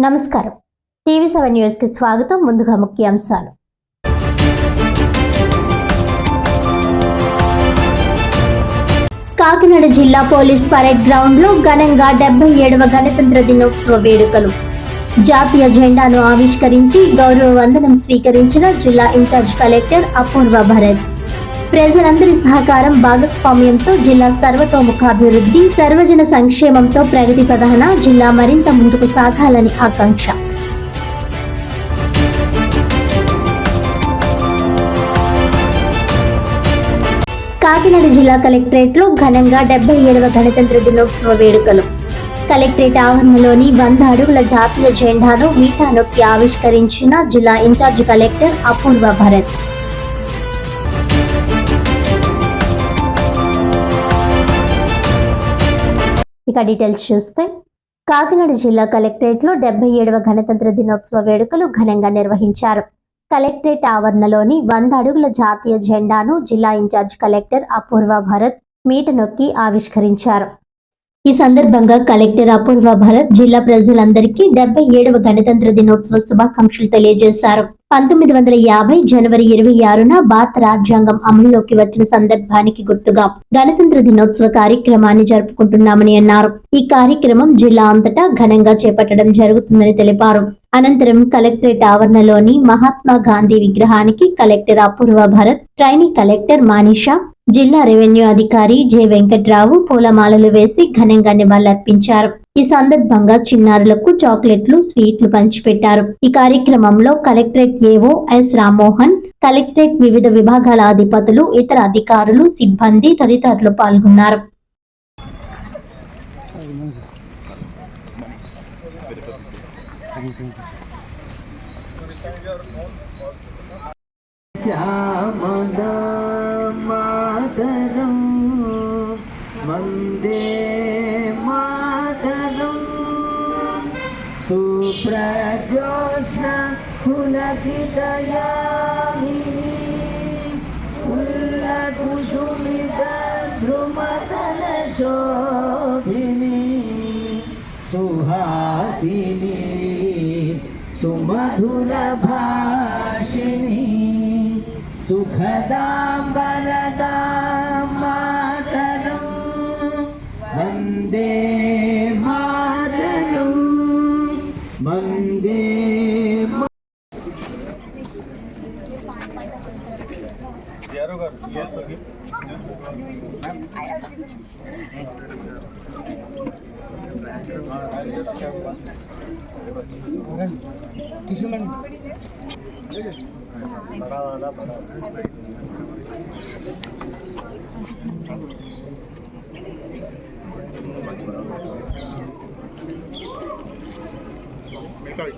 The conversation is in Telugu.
నమస్కారం. టీవీ సెవెన్ న్యూస్కి స్వాగతం. ముందుగా ముఖ్యాంశాలు. కాకినాడ జిల్లా పోలీస్ పరేడ్ గ్రౌండ్లో ఘనంగా డెబ్బై ఏడవ గణతంత్ర దినోత్సవ వేడుకలు. జాతీయ జెండాను ఆవిష్కరించి గౌరవ వందనం స్వీకరించిన జిల్లా ఇన్ఛార్జ్ కలెక్టర్ అపూర్వ భరత్. ప్రజలందరి సహకారం భాగస్వామ్యంతో జిల్లా సర్వతోముఖాభివృద్ధి సర్వజన సంక్షేమంతో ప్రగతి ప్రధాన జిల్లా మరింత ముందుకు సాగాలని ఆకాంక్ష. కాకినాడ జిల్లా కలెక్టరేట్లో ఘనంగా డెబ్బై ఏడవ గణతంత్ర దినోత్సవ వేడుకలు. కలెక్టరేట్ ఆవరణలోని వంద అడుగుల జాతీయ జెండాను మీఠా నొక్కి ఆవిష్కరించిన జిల్లా in-charge collector Apoorva Bharat. Details చూస్తే కాకినాడ జిల్లా కలెక్టరేట్లో డెబ్బై ఏడవ గణతంత్ర దినోత్సవ వేడుకలు ఘనంగా నిర్వహించారు. కలెక్టరేట్ ఆవరణలోని వంద అడుగుల జాతీయ జెండాను జిల్లా in charge collector Apoorva Bharat మీట నొక్కి ఆవిష్కరించారు. ఈ సందర్భంగా కలెక్టర్ అపూర్వ భరత్ జిల్లా ప్రజలందరికీ డెబ్బై ఏడవ గణతంత్ర దినోత్సవ శుభాకాంక్షలు తెలియజేశారు. పంతొమ్మిది వందల యాభై జనవరి ఇరవై ఆరున భారత రాజ్యాంగం అమలులోకి వచ్చిన సందర్భానికి గుర్తుగా గణతంత్ర దినోత్సవ కార్యక్రమాన్ని జరుపుకుంటున్నామని అన్నారు. ఈ కార్యక్రమం జిల్లా అంతటా ఘనంగా చేపట్టడం జరుగుతుందని తెలిపారు. అనంతరం కలెక్టరేట్ ఆవరణలోని మహాత్మా గాంధీ విగ్రహానికి collector Apoorva Bharat trainee collector Manisha జిల్లా రెవెన్యూ అధికారి జె వెంకట్రావు పూలమాలలు వేసి ఘనంగా నివాళులర్పించారు. ఈ సందర్భంగా చిన్నారులకు చాక్లెట్లు స్వీట్లు పంచిపెట్టారు. ఈ కార్యక్రమంలో కలెక్టరేట్ ఏవో ఎస్ రామ్మోహన్ కలెక్టరేట్ వివిధ విభాగాల అధిపతులు ఇతర అధికారులు సిబ్బంది తదితరులు పాల్గొన్నారు. శ్యామదా మాతరం వందే మాతరం. సుప్రజోష్ణ పులకితయామి ఉల్లకుసుమిత ధ్రుమతల శో सुहासिनी सुमधुरभाषिणी सुखदां वरदां मातरं वंदे मातरु वंदे Yes, okay. কিছুমান Metal,